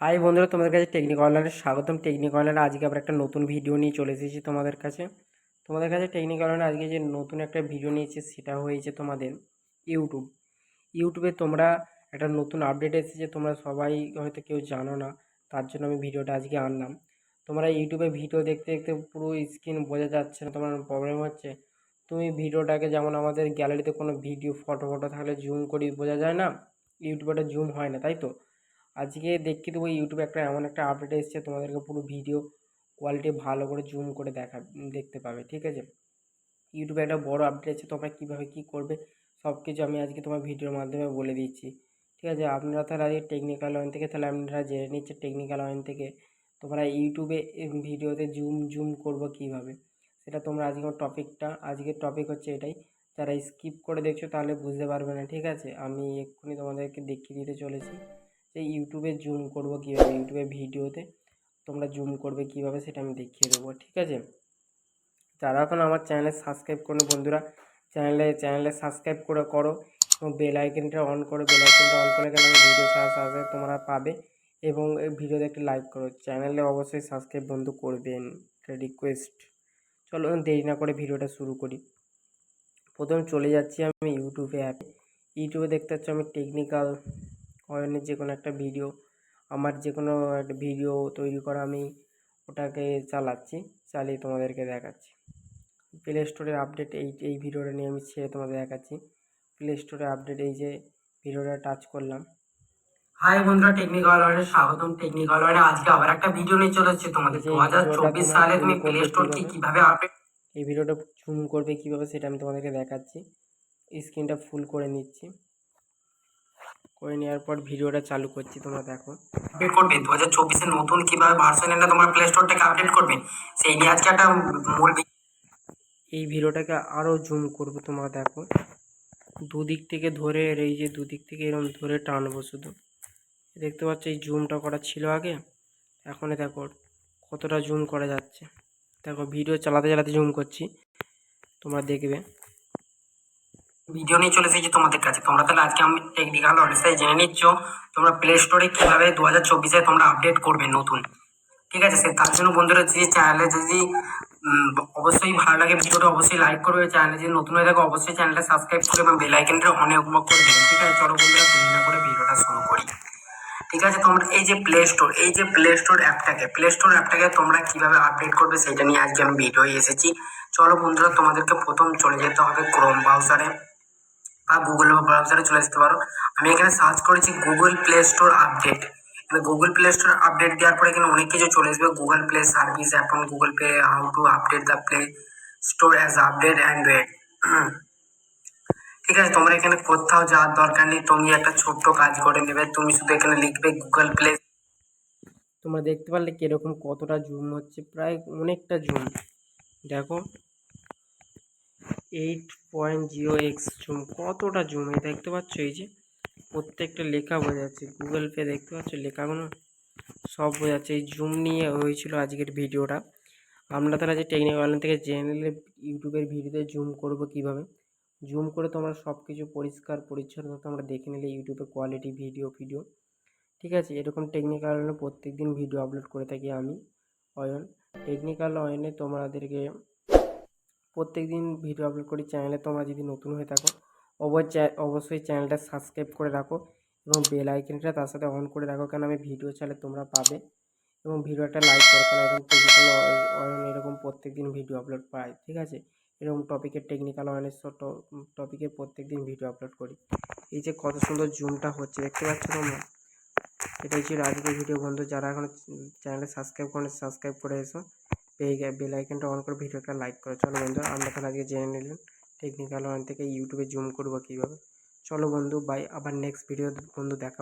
High বন্ধুরা, তোমাদের কাছে টেকনিক অনলাইনে স্বাগতম। টেকনিক অনলাইনে আজকে আবার একটা নতুন ভিডিও নিয়ে চলে এসেছি তোমাদের কাছে। তোমাদের কাছে টেকনিক অনলাইনে আজকে যে নতুন একটা ভিডিও নিয়েছে, সেটা হয়েছে তোমাদের ইউটিউব ইউটিউবে তোমরা একটা নতুন আপডেট এসেছে তোমরা সবাই হয়তো কেউ জানো না, তার জন্য আমি ভিডিওটা আজকে আনলাম। তোমরা ইউটিউবে ভিডিও দেখতে দেখতে পুরো স্ক্রিন বোঝা যাচ্ছে না, তোমার প্রবলেম হচ্ছে। তুমি ভিডিওটাকে যেমন আমাদের গ্যালারিতে কোনো ভিডিও ফটো ফটো থাকলে জুম করি, বোঝা যায় না? ইউটিউবে জুম হয় না, তাই তো? আজকে দেখিয়ে দেবো ইউটিউবে একটা এমন একটা আপডেট এসেছে, তোমাদেরকে পুরো ভিডিও কোয়ালিটি ভালো করে জুম করে দেখা দেখতে পাবে, ঠিক আছে? ইউটিউবে একটা বড় আপডেট এসেছে, তোমরা কীভাবে কী করবে সব কিছু আমি আজকে তোমার ভিডিওর মাধ্যমে বলে দিচ্ছি, ঠিক আছে? আপনারা তাহলে আজকে টেকনিক্যাল লাইন থেকে, তাহলে আপনারা জেনে নিচ্ছে টেকনিক্যাল লাইন থেকে, তোমরা ইউটিউবে ভিডিওতে জুম জুম করব কীভাবে? সেটা তোমরা আজকে আমার টপিকটা আজকের টপিক হচ্ছে এটাই, যারা স্কিপ করে দেখছ তাহলে বুঝতে পারবে না, ঠিক আছে? আমি এক্ষুনি তোমাদেরকে দেখিয়ে দিতে চলেছি। যে ইউটিউবে জুম করব কীভাবে? ইউটিউবে ভিডিওতে তোমরা জুম করবে কীভাবে সেটা আমি দেখিয়ে দেবো, ঠিক আছে? যারা এখন আমার চ্যানেলে সাবস্ক্রাইব করো বন্ধুরা চ্যানেলে চ্যানেলে সাবস্ক্রাইব করে করো এবং বেল আইকনটা অন করো। বেল আইকনটা অন করে গেলে ভিডিও ছাড়া সাথে তোমরা পাবে এবং এই ভিডিওতে একটি লাইক করো। চ্যানেলে অবশ্যই সাবস্ক্রাইব বন্ধু করবেন। এটা রিকোয়েস্ট চলো, দেরি না করে ভিডিওটা শুরু করি। প্রথম চলে যাচ্ছি আমি ইউটিউবে অ্যাপে ইউটিউবে দেখতে পাচ্ছি আমি টেকনিক্যাল অয়নের যে কোনো একটা ভিডিও আমার যে কোনো একটা ভিডিও তৈরি করা আমি ওটাকে চালাচ্ছি চালিয়ে তোমাদেরকে দেখাচ্ছি। প্লে স্টোরের আপডেট এই এই ভিডিওটা নিয়ে আমি ছেড়ে তোমাদের দেখাচ্ছি। প্লে স্টোরে আপডেট এই যে ভিডিওটা টাচ করলাম। হাই বন্ধুরা টেকনিক্যাল ওয়ার্ল্ডে স্বাগতম। টেকনিক্যাল ওয়ার্ল্ডে আজকে আবার একটা ভিডিও নিয়ে চলে এসেছি তোমাদের। দু হাজার চব্বিশ সালে তুমি প্লে স্টোর কি কীভাবে আপডেট এই ভিডিওটা জুম করবে কীভাবে সেটা আমি তোমাদেরকে দেখাচ্ছি। স্ক্রিনটা ফুল করে নিচ্ছি। করে নেওয়ার পর ভিডিওটা চালু করছি তোমরা দেখো। আপডেট করবে। দু হাজার চব্বিশে নতুন কীভাবে ভার্সন এটা তোমার প্লে স্টোরটাকে আপডেট করবে সেই নিয়ে আজকে একটা মূল এই ভিডিওটাকে আরও জুম করব তোমরা দেখো। দুদিক থেকে ধরে এর এই যে দুদিক থেকে এরকম ধরে টানবো শুধু। দেখতে পাচ্ছ এই জুমটা করা ছিল আগে। এখন দেখো কতটা জুম করা যাচ্ছে। দেখো ভিডিও চালাতে চালাতে জুম করছি। তোমরা দেখবে। ভিডিও নিয়ে চলে এসেছি তোমাদের কাছে। তোমরা তাহলে আজকে আমি টেকনিক্যাল ওয়ার্ল্ডে জেনে নিচ্ছ। তোমরা প্লে স্টোরে কীভাবে দু হাজার চব্বিশে তোমরা আপডেট করবে নতুন। ঠিক আছে? সে তার জন্য বন্ধুরা যে চ্যানেলে যদি অবশ্যই ভালো লাগে ভিডিওটা, অবশ্যই লাইক করবে। চ্যানেলে যদি নতুন হয়ে থাকে, অবশ্যই চ্যানেলটা সাবস্ক্রাইব করে এবং বেল আইকনটা অনেক করে দেবেন ঠিক আছে? চলো বন্ধুরা, দেরি না করে ভিডিওটা শুরু করি। ঠিক আছে? তোমরা এই যে প্লে স্টোর এই যে প্লে স্টোর অ্যাপটাকে প্লে স্টোর অ্যাপটাকে তোমরা কীভাবে আপডেট করবে সেটা নিয়ে আজকে আমি ভিডিও এসেছি। চলো বন্ধুরা, তোমাদেরকে প্রথম চলে যেতে হবে ক্রোম ব্রাউজারে বা গুগল বা ব্রাউজারে চলে আসতে পারো। আমি এখানে সার্চ করেছি গুগল প্লে স্টোর আপডেট এখানে গুগল প্লে স্টোর আপডেট দেওয়ার পরে এখানে অনেক কিছু চলে আসবে। গুগল প্লে সার্ভিস এখন Google pay how to update the play store as update android ঠিক আছে, তোমরা এখানে কোথাও যাওয়ার দরকার নেই। তুমি একটা ছোট্ট কাজ করে নেবে। তুমি শুধু এখানে লিখবে গুগল প্লে তোমরা দেখতে পারলে কীরকম কতটা জুম হচ্ছে। প্রায় অনেকটা জুম দেখো eight point zero X zoom, কতটা জুম? এই দেখতে পাচ্ছ এই যে প্রত্যেকটা লেখা বোঝা যাচ্ছে। গুগল পে দেখতে পাচ্ছ? লেখাগুলো সব বোঝা যাচ্ছে। এই জুম নিয়ে হয়েছিল আজকের ভিডিওটা। আমরা তাহলে যে টেকনিক্যাল থেকে জেনে নিলে ইউটিউবের ভিডিওতে জুম করব কীভাবে? জুম করে তোমরা সব কিছু পরিষ্কার, পরিচ্ছন্ন তোমরা দেখে নিলে ইউটিউবে কোয়ালিটি, ভিডিও ভিডিও ঠিক আছে? এরকম টেকনিক্যাল প্রত্যেক দিন ভিডিও আপলোড করে থাকি আমি, অয়ন। টেকনিক্যাল অয়নে তোমাদেরকে প্রত্যেক দিন ভিডিও আপলোড করি চ্যানেলে তোমরা যদি নতুন হয়ে থাকো অবশ্যই চ্যানেলটা সাবস্ক্রাইব করে রাখো এবং বেল আইকনটা তার সাথে অন করে রাখো কারণ আমি ভিডিও চালে তোমরা পাবে এবং ভিডিওটা লাইক করো কারণ এরকম প্রত্যেক দিন ভিডিও আপলোড পাই, ঠিক আছে? এরকম টপিকের টেকনিক্যাল অয়নের টপিকে প্রত্যেক দিন ভিডিও আপলোড করি। এই যে কত সুন্দর জুমটা হচ্ছে, দেখতে পাচ্ছ তোমরা? এটাই ছিল আজকের ভিডিও বন্ধু, যারা এখনও চ্যানেলে সাবস্ক্রাইব করে সাবস্ক্রাইব করে এসো। পেয়ে গে বেল আইকনটা অন করে ভিডিওটা লাইক করে। চলো বন্ধু আমরা তাহলে আজকে জেনে নিলেন টেকনিক্যাল ওয়ান থেকে ইউটিউবে জুম করব কীভাবে। চলো বন্ধু বাই আবার নেক্সট ভিডিও বন্ধু দেখা